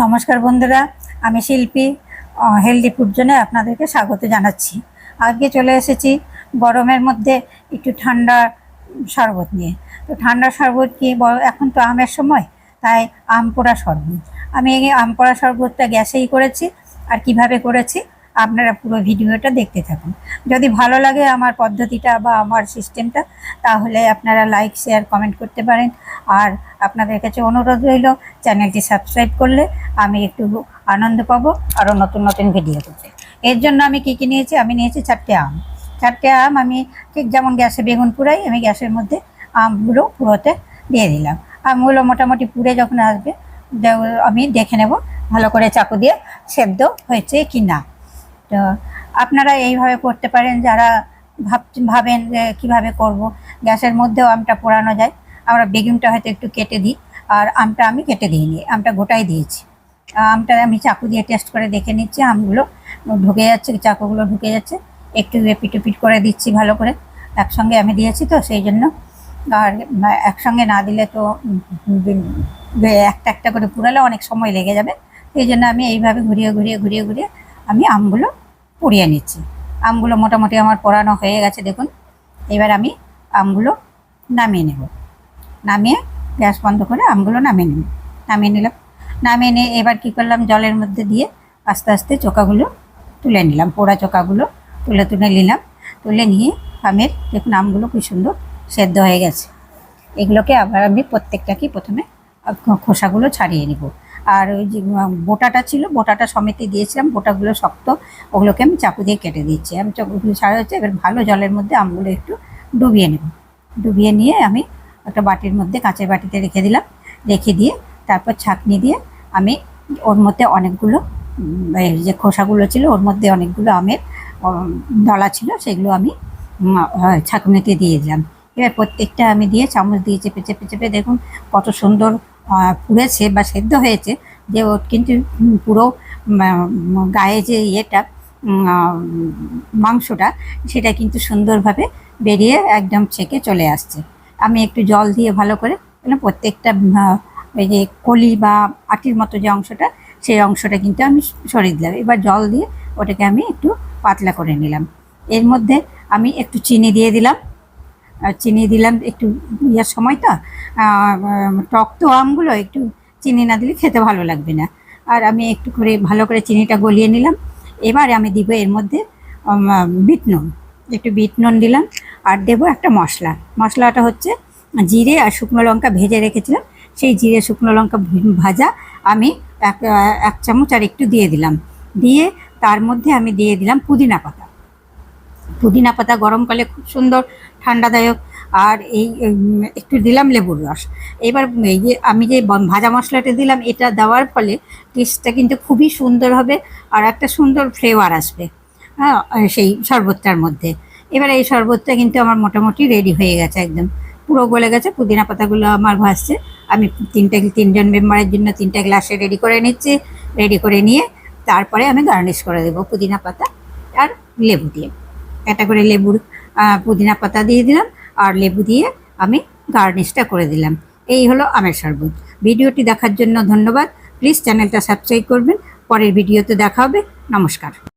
নমস্কার বন্ধুরা, আমি শিল্পী হেলদি ফুড জোনে আপনাদেরকে স্বাগত জানাচ্ছি। আজকে চলে এসেছি গরমের মধ্যে একটু ঠান্ডা শরবত নিয়ে। তো ঠান্ডা শরবত কি? এখন তো আমের সময়, তাই আম পোড়া শরবত। আমি এই আম পোড়া শরবতটা গ্যাসেই করেছি, আর কীভাবে করেছি? আপনারা পুরো ভিডিওটা দেখতে থাকুন। যদি ভালো লাগে আমার পদ্ধতিটা বা আমার সিস্টেমটা তাহলে আপনারা লাইক শেয়ার কমেন্ট করতে পারেন। আর আপনাদের কাছে অনুরোধ রইল, চ্যানেলটি সাবস্ক্রাইব করলে আমি একটু আনন্দ পাবো আরও নতুন নতুন ভিডিও করতে এর জন্য আমি কী কী নিয়েছি? আমি নিয়েছি চারটে আম। চারটে আম আমি ঠিক যেমন গ্যাসে বেগুন পুরাই আমি গ্যাসের মধ্যে আমগুলো পুরোতে দিয়ে দিলাম। আমগুলো মোটামুটি পুড়ে যখন আসবে আমি দেখে নেব ভালো করে চাকু দিয়ে সেদ্ধ হয়েছে কি না তো আপনারা এইভাবে করতে পারেন, যারা ভাব, ভাবেন যে কীভাবে করব। গ্যাসের মধ্যেও আমটা পোড়ানো যায়। আমরা বেগুনটা হয়তো একটু কেটে দিই, আর আমটা আমি কেটে দিইনি, আমটা গোটাই দিয়েছি। আমটা আমি চাকু দিয়ে টেস্ট করে দেখে নিচ্ছি, আমগুলো ঢুকে যাচ্ছে, চাকুগুলো ঢুকে যাচ্ছে। একটু এপিট উপিট করে দিচ্ছি ভালো করে, একসঙ্গে আমি দিয়েছি তো সেই জন্য। আর একসঙ্গে না দিলে তো একটা একটা করে পুরালে অনেক সময় লেগে যাবে। সেই জন্য আমি এইভাবে ঘুরিয়ে ঘুরিয়ে ঘুরিয়ে ঘুরিয়ে আমি আমগুলো পুড়িয়ে নিচ্ছি। আমগুলো মোটামুটি আমার পোড়ানো হয়ে গেছে, দেখুন। এবার আমি আমগুলো নামিয়ে নেব। নামিয়ে গ্যাস বন্ধ করে আমগুলো নামিয়ে নেব। নামিয়ে নিলাম। নামিয়ে নিয়ে এবার কী করলাম, জলের মধ্যে দিয়ে আস্তে আস্তে চোকাগুলো তুলে নিলাম। পোড়া চোকাগুলো তুলে তুলে নিলাম। তুলে নিয়ে আমের, দেখুন আমগুলো খুব সুন্দর সেদ্ধ হয়ে গেছে। এগুলোকে আবার আমি প্রত্যেকটাকেই প্রথমে খোসাগুলো ছাড়িয়ে নিব। আর ওই যে বোটাটা ছিল, বোটাটা সমেতে দিয়েছিলাম, বোটাগুলো শক্ত, ওগুলোকে আমি চাকু দিয়ে কেটে দিচ্ছি। আমি চাকুগুলো ছাড়া হচ্ছে, এবার ভালো জলের মধ্যে আমগুলো একটু ডুবিয়ে নেব। ডুবিয়ে নিয়ে আমি একটা বাটির মধ্যে কাঁচের বাটিতে রেখে দিলাম, রেখে দিয়ে তারপর ছাঁকনি দিয়ে আমি ওর মধ্যে অনেকগুলো যে খোসাগুলো ছিল, ওর মধ্যে অনেকগুলো আমের দলা ছিল, সেগুলো আমি ছাঁকনিতে দিয়ে দিলাম। এবার প্রত্যেকটা আমি দিয়ে চামচ দিয়ে চেপে চেপে চেপে দেখুন কত সুন্দর পুড়েছে বা সেদ্ধ হয়েছে, যে ওর কিন্তু পুরো গায়ে যে ইয়েটা মাংসটা, সেটা কিন্তু সুন্দরভাবে বেরিয়ে একদম ছেঁকে চলে আসছে। আমি একটু জল দিয়ে ভালো করে মানে প্রত্যেকটা ওই যে কলি বা আটির মতো যে অংশটা, সেই অংশটা কিন্তু আমি সরিয়ে দিলাম। এবার জল দিয়ে ওটাকে আমি একটু পাতলা করে নিলাম। এর মধ্যে আমি একটু চিনি দিয়ে দিলাম। চিনি দিলাম, একটু ইয়ার সময় তো টক তো আমগুলো, একটু চিনি না দিলে খেতে ভালো লাগবে না। আর আমি একটু করে ভালো করে চিনিটা গলিয়ে নিলাম। এবারে আমি দিব এর মধ্যে বিট নুন। একটু বিট নুন দিলাম, আর দেবো একটা মশলা। মশলাটা হচ্ছে জিরে আর শুকনো লঙ্কা ভেজে রেখেছিলাম। সেই জিরে, শুকনো লঙ্কা ভাজা আমি এক এক চামচ আর একটু দিয়ে দিলাম। দিয়ে তার মধ্যে আমি দিয়ে দিলাম পুদিনা পাতা। পুদিনা পাতা গরমকালে খুব সুন্দর, ঠান্ডাদায়ক। আর এই একটু দিলাম লেবুর রস। এবার, এই যে আমি যে ভাজা মশলাটা দিলাম, এটা দেওয়ার ফলে টেস্টটা কিন্তু খুবই সুন্দর হবে আর একটা সুন্দর ফ্লেভার আসবে। হ্যাঁ সেই শরবতটার মধ্যে। এবার এই শরবতটা কিন্তু আমার মোটামুটি রেডি হয়ে গেছে একদম। পুরো গলে গেছে, পুদিনা পাতাগুলো আমার ভাসছে আমি তিনটে, তিনজন মেম্বারের জন্য তিনটে গ্লাসে রেডি করে নিচ্ছি। রেডি করে নিয়ে তারপরে আমি গার্নিশ করে দেবো পুদিনা পাতা আর লেবু দিয়ে। একটা করে লেবুর পুদিনা পাতা দিয়ে দিলাম আর লেবু দিয়ে আমি গার্নিশটা করে দিলাম। এই হলো আমের শরবত। ভিডিওটি দেখার জন্য ধন্যবাদ। প্লিজ চ্যানেলটা সাবস্ক্রাইব করবেন। পরের ভিডিওতে দেখা হবে। নমস্কার।